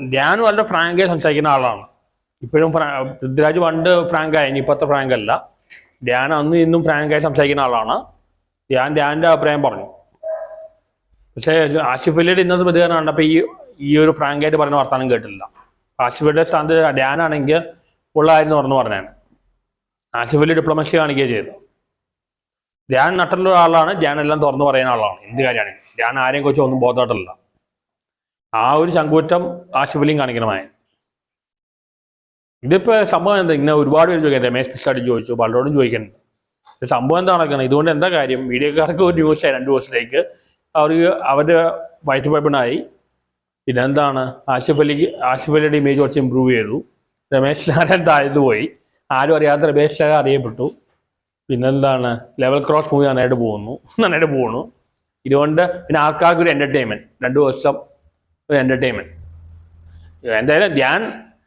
ധ്യാൻ വളരെ ഫ്രാങ്കായി സംസാരിക്കുന്ന ആളാണ്. ഇപ്പോഴും പൃഥ്വിരാജ് പണ്ട് ഫ്രാങ്കായി ഇനി ഇപ്പോഴത്തെ ഫ്രാങ്ക് അല്ല ധ്യാൻ അന്ന് ഇന്നും ഫ്രാങ്കായി സംസാരിക്കുന്ന ആളാണ്. ഞാൻ ധ്യാന്റെ അഭിപ്രായം പറഞ്ഞു. പക്ഷേ ആഷിഫ് ഇന്നത്തെ പ്രതികരണം കണ്ടപ്പോൾ ഈ ഈ ഒരു ഫ്രാങ്കായിട്ട് പറയുന്ന വർത്തമാനം കേട്ടില്ല. ആഷിഫ് അലിയുടെ സ്ഥാനത്ത് ധ്യാനാണെങ്കിൽ ഉള്ളതായിരുന്നു പറഞ്ഞു പറഞ്ഞാണ് ആഷിഫ് ഡിപ്ലോമസി കാണിക്കുകയും ചെയ്തു. ധ്യാൻ നട്ടുള്ള ഒരാളാണ് ധ്യാൻ എല്ലാം തുറന്നു പറയുന്ന ആളാണ്. എന്ത് കാര്യമാണ്? ധ്യാൻ ആരെയും കുറിച്ച് ഒന്നും ബോധമായിട്ടില്ല. ആ ഒരു ചങ്കൂറ്റം ആ ശിവലിംഗം കാണിക്കണമായ. ഇതിപ്പോ സംഭവം എന്താ? ഇങ്ങനെ ഒരുപാട് പേര് ചോദിക്കാം രമേശ് പിസ്റ്റാടി ചോദിച്ചു. പലരോടും ചോദിക്കുന്നുണ്ട്. സംഭവം എന്താ നടക്കുന്നത് ഇതുകൊണ്ട് എന്താ കാര്യം? മീഡിയക്കാർക്ക് ഒരു ന്യൂസ് ആയി രണ്ട് ദിവസത്തേക്ക് അവർക്ക് അവരുടെ വയറ്റ് പൈപ്പിണായി പിന്നെ എന്താണ് ആഷിഫ് അലിക്ക് ആഷിഫ് അലിയുടെ ഇമേജ് കുറച്ച് ഇമ്പ്രൂവ് ചെയ്തു. രമേശ് ലാലൻ താഴ്ന്നു പോയി. ആരും അറിയാത്ത രമേശ് ലാൽ അറിയപ്പെട്ടു. പിന്നെന്താണ്? ലെവൽ ക്രോസ് മൂവി നന്നായിട്ട് പോകുന്നു. നന്നായിട്ട് പോകുന്നു. ഇതുകൊണ്ട് പിന്നെ ആൾക്കാർക്ക് ഒരു എന്റർടൈൻമെന്റ് രണ്ടു ദിവസം ഒരു എന്റർടൈൻമെന്റ് എന്തായാലും ധ്യാൻ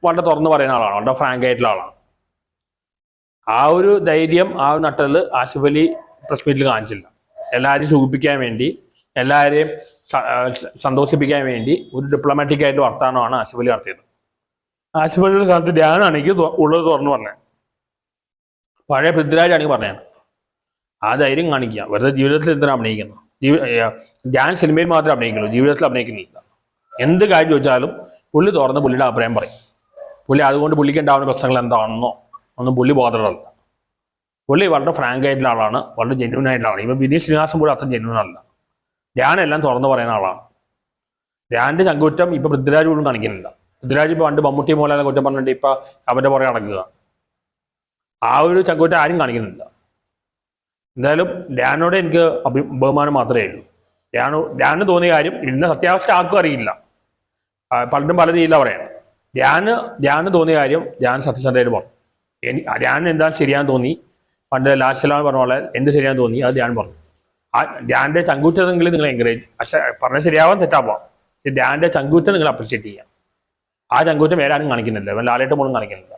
വളരെ തുറന്ന് പറയുന്ന ആളാണ് വളരെ ഫ്രാങ്ക് ആയിട്ടുള്ള ആളാണ്. ആ ഒരു ധൈര്യം ആ ഒരു നട്ടൽ ആസിഫ് അലി പ്രസ് മീറ്റിൽ കാണിച്ചില്ല. എല്ലാവരെയും സൂചിപ്പിക്കാൻ വേണ്ടി എല്ലാവരെയും സന്തോഷിപ്പിക്കാൻ വേണ്ടി ഒരു ഡിപ്ലോമാറ്റിക് ആയിട്ട് വർത്താനമാണ് ആസിഫ് നടത്തിയത്. ആസിഫ് കാലത്ത് ധ്യാനാണെങ്കിൽ ഉള്ളത് തുറന്നു പറഞ്ഞത്. പഴയ പൃഥ്വിരാജാണെങ്കിൽ പറഞ്ഞത്. ആ ധൈര്യം കാണിക്കുക. വെറുതെ ജീവിതത്തിൽ എന്തിനാണ് അഭിനയിക്കുന്നത്? ജീവി ധ്യാൻ സിനിമയിൽ മാത്രമേ അഭിനയിക്കുള്ളൂ. ജീവിതത്തിൽ അഭിനയിക്കുന്നില്ല. എന്ത് കാര്യം ചോദിച്ചാലും പുള്ളി തുറന്ന് പുള്ളിയുടെ അഭിപ്രായം പറയും. പുള്ളി അതുകൊണ്ട് പുള്ളിക്ക് ഉണ്ടാവുന്ന പ്രശ്നങ്ങൾ എന്താണെന്നോ ഒന്നും പുള്ളി ബോധമല്ല പുള്ളി വളരെ ഫ്രാങ്ക് ആയിട്ടുള്ള ആളാണ് വളരെ ജെന്യൂൻ ആയിട്ടുള്ള ആളാണ്. ഇപ്പം വിനീത് ശ്രീനിവാസം പോലും അത്ര ജെന്യൂൻ അല്ല. ധ്യാനെല്ലാം തുറന്ന് പറയുന്ന ആളാണ്. ധ്യാന്റെ ചങ്കുറ്റം ഇപ്പം പൃഥ്വിരാജ് പോലും കാണിക്കുന്നില്ല. പൃഥ്വിരാജ് ഇപ്പോൾ പണ്ട് മമ്മൂട്ടി മോലെ കുറ്റം പറഞ്ഞിട്ട് ഇപ്പം അവരുടെ പുറകെ നടക്കുക. ആ ഒരു ചങ്കുറ്റം ആരും കാണിക്കുന്നില്ല. എന്തായാലും ധ്യാനോടെ എനിക്ക് അഭി ബഹുമാനം മാത്രമേ ഉള്ളൂ. ധ്യാനോ ധ്യാന് തോന്നിയ കാര്യം ഇന്ന സത്യാവസ്ഥ ആർക്കും അറിയില്ല. പലരും പല രീതിയിലാണ് പറയാം ധ്യാന് ധ്യാന് തോന്നിയ കാര്യം ധ്യാൻ സത്യസന്ധമായിട്ട് പറഞ്ഞു എനിക്ക് ധ്യാൻ എന്താ ശരിയാന്ന് തോന്നി? പണ്ട് ലാസ്റ്റിലാണ് പറഞ്ഞ പോലെ എന്ത് ശരിയാന്ന് തോന്നി? അത് ധ്യാൻ പറഞ്ഞു. ആ ധ്യാന്റെ ചങ്കൂറ്റതെങ്കിലും നിങ്ങൾ എൻകറേജ് പക്ഷേ പറഞ്ഞാൽ ശരിയാവാൻ തെറ്റാവാം പക്ഷെ ധ്യാന്റെ ചങ്കൂറ്റം നിങ്ങൾ അപ്രിഷ്യേറ്റ് ചെയ്യാം. ആ ചങ്കൂറ്റം വേറെ ആരും കാണിക്കുന്നില്ല. ലാലേട്ട് പോലും കാണിക്കുന്നില്ല.